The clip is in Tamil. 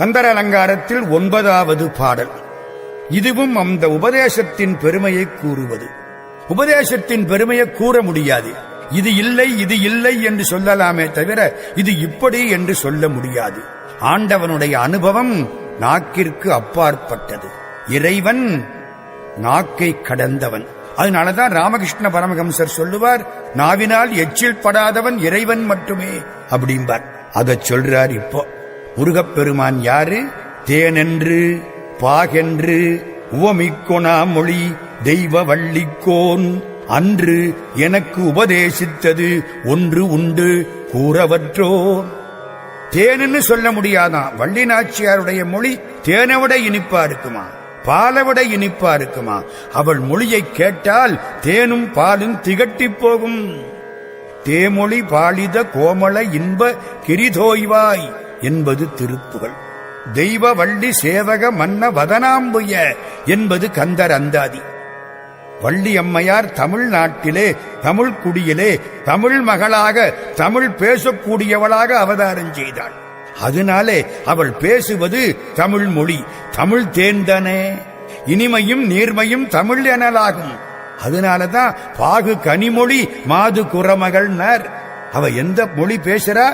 கந்தர அலங்காரத்தில் ஒன்பதாவது பாடல். இதுவும் அந்த உபதேசத்தின் பெருமையை கூறுவது. உபதேசத்தின் பெருமையை கூற முடியாது. இது இல்லை இது இல்லை என்று சொல்லலாமே தவிர இது இப்படி என்று சொல்ல முடியாது. ஆண்டவனுடைய அனுபவம் நாக்கிற்கு அப்பாற்பட்டது. இறைவன் நாக்கை கடந்தவன். அதனாலதான் ராமகிருஷ்ண பரமஹம்சர் சொல்லுவார் நாவினால் எச்சில் படாதவன் இறைவன் மட்டுமே அப்படிம்பார். அதை சொல்றார் இப்போ. முருகப்பெருமான் யாரு? தேனென்று பாகென்று உவமிக்கொணா மொழி தெய்வ வள்ளிக்கோன். அன்று எனக்கு உபதேசித்தது ஒன்று உண்டு கூறவற்றோ? தேனுன்னு சொல்ல முடியாதான் வள்ளி நாச்சியாருடைய மொழி தேனை விட இனிப்பா இருக்குமா? பாலை விட இனிப்பா இருக்குமா? அவள் மொழியை கேட்டால் தேனும் பாலும் திகட்டிப் போகும். தேமொழி பாலித கோமள இன்ப கிரிதோய்வாய். என்பது திருப்புகள் தெய்வ வள்ளி சேவக மன்ன வதனாம்புய என்பது கந்தர் அந்தாதி. வள்ளி அம்மையார் தமிழ்நாட்டிலே தமிழ் குடியிலே தமிழ் மகளாக தமிழ் பேசக்கூடியவளாக அவதாரம் செய்தாள். அதனாலே அவள் பேசுவது தமிழ் மொழி தமிழ் தேர்ந்தனே இனிமையும் நீர்மையும் தமிழ் எனலாகும். அதனாலதான் பாகு கனிமொழி மாது குறமகள்னர். அவ எந்த மொழி பேசுறா?